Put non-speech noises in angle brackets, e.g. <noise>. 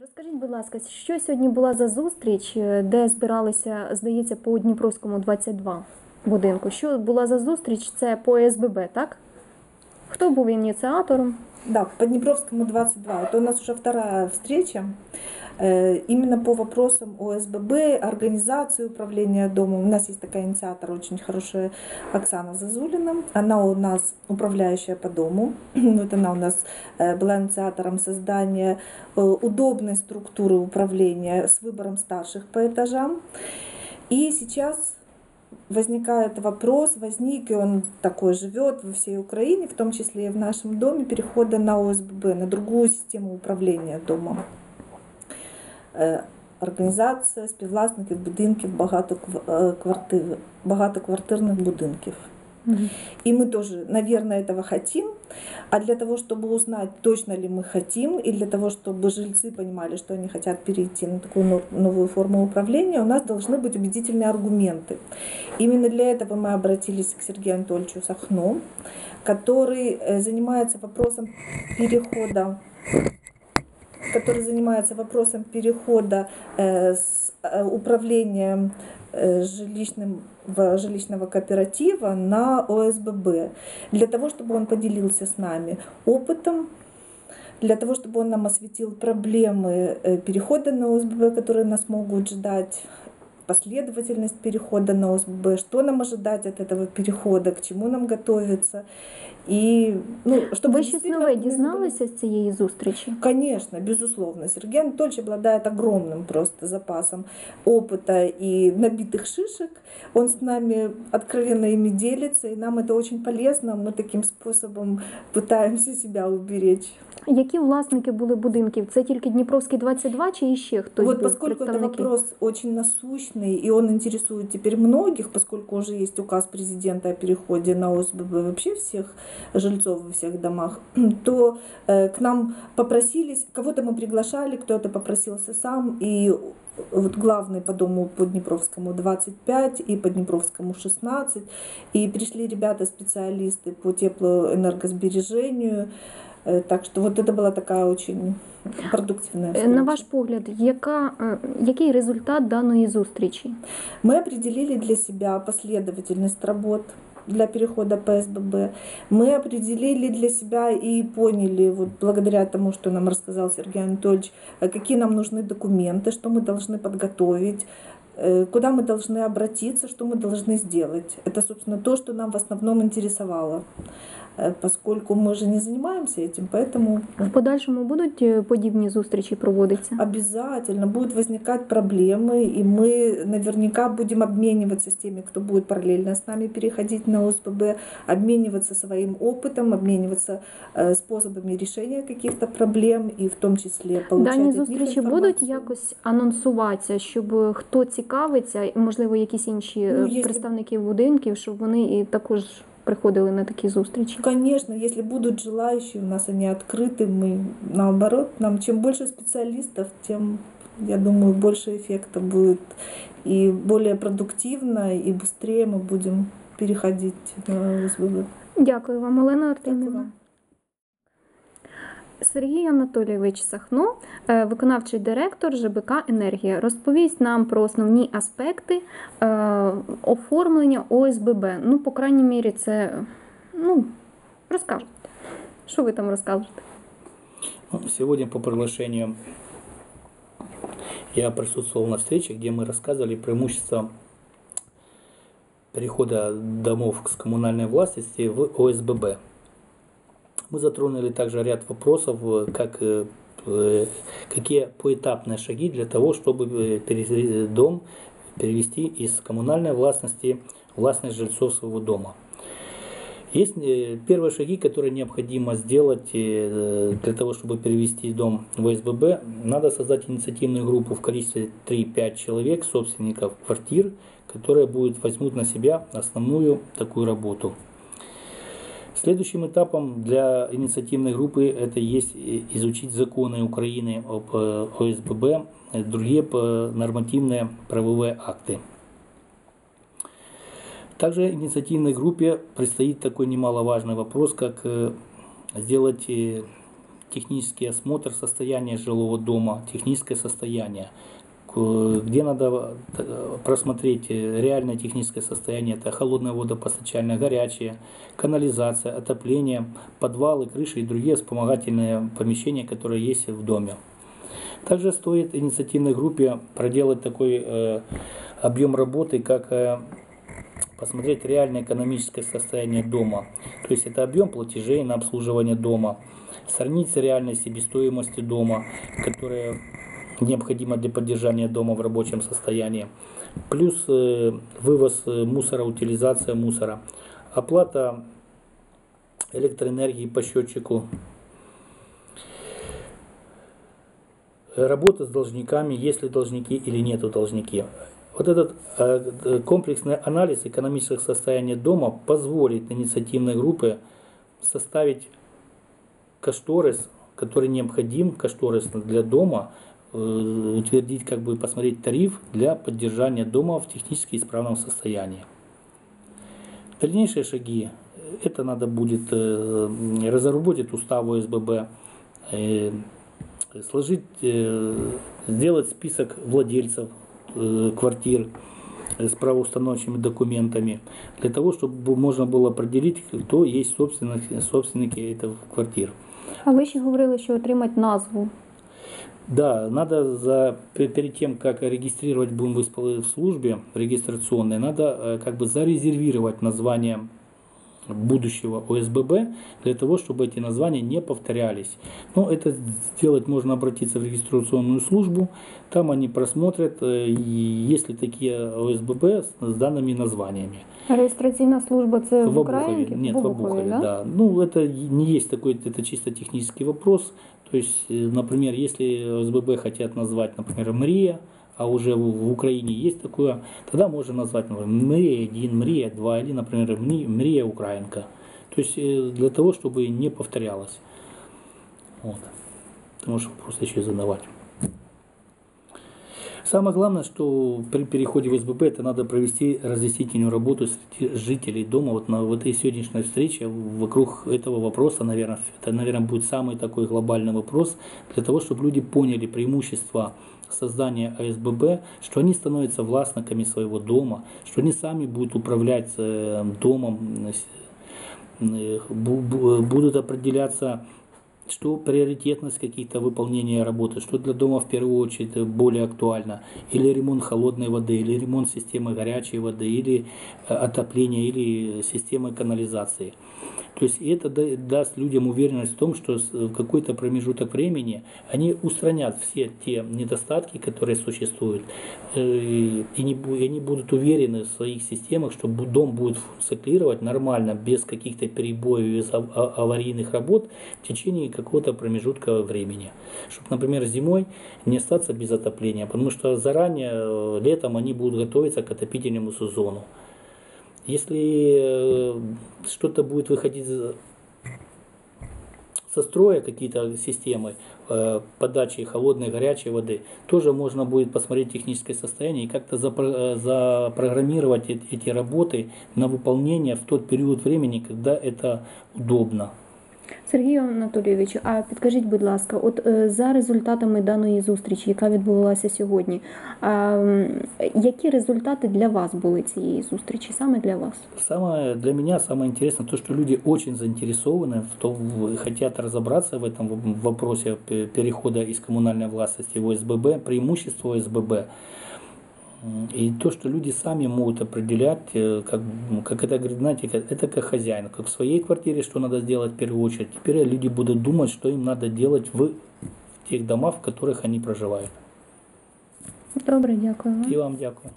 Розкажіть, будь ласка, що сьогодні була за зустріч, е, де збиралися, здається, по Дніпровському 22 будинку? Що була за зустріч? Це по СББ, так? Хто був ініціатором? Да, по Днепровскому 22. Это у нас уже вторая встреча. Э, Именно по вопросам ОСББ, организации управления домом. У нас есть такая инициатор очень хорошая Оксана Зазулина. Она у нас управляющая по дому. <clears throat> Вот она у нас э, была инициатором создания э, удобной структуры управления с выбором старших по этажам. И сейчас возникает вопрос, возник, и он такой живет во всей Украине, в том числе и в нашем доме, перехода на ОСББ, на другую систему управління домом. Е, Організація співвласників будинків багатоквартир, багатоквартирних будинків. И мы тоже, наверное, этого хотим. А для того, чтобы узнать, точно ли мы хотим, и для того, чтобы жильцы понимали, что они хотят перейти на такую нов- новую форму управления, у нас должны быть убедительные аргументы. Именно для этого мы обратились к Сергею Анатольевичу Сахно, который э, занимается вопросом перехода который занимается вопросом перехода э, с э, управления э, жилищным, жилищного кооператива на ОСББ, для того, чтобы он поделился с нами опытом, для того, чтобы он нам осветил проблемы перехода на ОСББ, которые нас могут ждать, последовательность перехода на ОСББ, что нам ожидать от этого перехода, к чему нам готовиться. И, ну, чтобы Ви щось действительно нове аргументы были- дізналися з цієї зустрічі? Конечно, безусловно. Сергей Анатольевич обладает огромным просто запасом опыта и набитых шишек. Он с нами откровенно ими делится, и нам это очень полезно. Мы таким способом пытаемся себя уберечь. Які власники були будинків? Це тільки Дніпровський 22 чи іще хтось вот був поскольку это представники? вопрос очень насущный, и он интересует теперь многих, поскольку уже есть указ президента о переходе на ОСББ вообще всех жильцов во всех домах, <clears throat> то э, к нам попросились, кого-то мы приглашали, кто-то попросился сам, и вот главный по дому по Днепровскому 25 и по Днепровскому 16, и пришли ребята-специалисты по теплоэнергосбережению, Э, так что вот это была такая очень продуктивная Е, встреча. На ваш погляд, яка, е, який результат даної зустрічі? Мы определили для себя последовательность работ для перехода по СББ. Мы определили для себя и поняли, вот благодаря тому, что нам рассказал Сергей Анатольевич, э, какие нам нужны документы, что мы должны подготовить, э, куда мы должны обратиться, что мы должны сделать. Это, собственно, то, что нам в основном интересовало, поскольку мы же не занимаемся этим, поэтому В подальшому будуть е, подібні зустрічі проводитися? Обязательно будут возникать проблемы, и мы наверняка будем обмениваться с теми, кто будет параллельно с нами переходить на ОСББ, обмениваться своим опытом, обмениваться э, способами решения каких-то проблем, и в том числе получать Дані от них зустрічі будуть информацию. якось анонсуватися, щоб е, хто цікавиться, і, можливо, якісь інші е, Ну, якщо- представники будинків, щоб вони і також приходили на такі зустрічі. Конечно, если будут желающие, у нас они открыты, мы наоборот, нам чем больше специалистов, тем, я думаю, больше эффекта будет и более продуктивно, и быстрее мы будем переходить на ОСББ. Дякую вам, Олена Дякую Артемівна. Сергій Анатолійович Сахно, е, виконавчий директор ЖБК Енергія, розповість нам про основні аспекти е, оформлення ОСББ. Ну, по крайній мірі, це ну, розкажете. Що ви там розкажете? Ну, Сегодня по приглашению я присутствовал на встрече, где мы рассказывали преимущества перехода домов с коммунальной властности в ОСББ. Мы затронули также ряд вопросов, э, как, э, э, какие поэтапные шаги для того, чтобы дом перевести из коммунальной властности в властность жильцов своего дома. Есть первые шаги, которые необходимо сделать для того, чтобы перевести дом в ОСББ. Надо создать инициативную группу в количестве 3-5 человек, собственников квартир, которые будут возьмут на себя основную такую работу. Следующим этапом для инициативной группы это есть изучить законы Украины об э, ОСББ, э, другие нормативные правовые акты. Также инициативной группе предстоит такой немаловажный вопрос, как э, сделать технический осмотр состояния жилого дома, техническое состояние, где надо э, просмотреть э, реальное техническое состояние. Это холодное водопостачание, горячее, канализация, отопление, подвалы, крыши и другие вспомогательные помещения, которые есть в доме. Также стоит инициативной группе проделать такой э, объем работы, как э, посмотреть реальное экономическое состояние дома. То есть это объем платежей на обслуживание дома, сравнить с реальной себестоимостью дома, которая необходима для поддержания дома в рабочем состоянии. Плюс э, вывоз э, мусора, утилизация мусора, оплата электроэнергии по счетчику, работа с должниками, есть ли должники или нету должники. Вот этот э, комплексный анализ экономического состояния дома позволит инициативной группе составить кошторис, который необходим, кошторис для дома, утвердить, как бы посмотреть тариф для поддержания дома в технически исправном состоянии. Дальнейшие шаги, э, это надо будет э, разработать устав ОСББ, э, сложить, э, сделать список владельцев э, квартир э, с правоустановчими документами, для того, чтобы можно было определить, кто есть собственники, этих квартир. А ви ще говорили, що отримати назву. Да, надо за, пе- перед тем, как регистрировать будем в службе регистрационной, надо э, как бы зарезервировать название будущего ОСББ для того, чтобы эти названия не повторялись. Но это сделать можно обратиться в регистрационную службу, там они просмотрят, э, и есть ли такие ОСББ с, с данными названиями. Реєстраційна служба це в, В Обухове. Українці? Нет, в Обухове, да? Ну, это не есть такой, это чисто технический вопрос. То есть, э, например, если ОСББ хотят назвать, например, МРИА, а уже в, в Украине есть такое, тогда можно назвать, например, МРИА-1, МРИА-2 или, например, МРИ- МРИА Украинка. То есть, э, для того, чтобы не повторялось. Вот. Ты можешь просто еще задавать. Самое главное, что при переходе в СББ это надо провести разъяснительную работу среди жителей дома. Вот на вот этой сегодняшней встрече вокруг этого вопроса, наверное, это, наверное, будет самый такой глобальный вопрос для того, чтобы люди поняли преимущества создания АСББ, что они становятся властниками своего дома, что они сами будут управлять э, домом, э, э, бу- бу- будут определяться что приоритетность каких-то выполнения работы, что для дома в первую очередь более актуально, или ремонт холодной воды, или ремонт системы горячей воды, или отопление, или системы канализации. То есть это да- даст людям уверенность в том, что в какой-то промежуток времени они устранят все те недостатки, которые существуют, э, и, они будут уверены в своих системах, что дом будет функционировать нормально, без каких-то перебоев, без а- аварийных работ в течение какого-то промежутка времени. Чтобы, например, зимой не остаться без отопления, потому что заранее, э, летом они будут готовиться к отопительному сезону. Если э, что-то будет выходить со строя какие-то системы э, подачи холодной, горячей воды, тоже можно будет посмотреть техническое состояние и как-то э, запрограммировать эт- эти работы на выполнение в тот период времени, когда это удобно. Сергію Анатолійовичу, а підкажіть, будь ласка, от е, за результатами даної зустрічі, яка відбувалася сьогодні, які результати для вас були цієї зустрічі? Саме для вас? Саме для мене саме інтересно, то що люди дуже заінтересовані, в то хочуть розібратися в цьому вопросі переходу із комунальної власності в ОСББ, преимущество ОСББ. И то, что люди сами могут определять, э, как, как это говорит, знаете, как- это как хозяин, как в своей квартире, что надо сделать в первую очередь. Теперь люди будут думать, что им надо делать в тех домах, в которых они проживают. Добре, дякую. И вам дякую.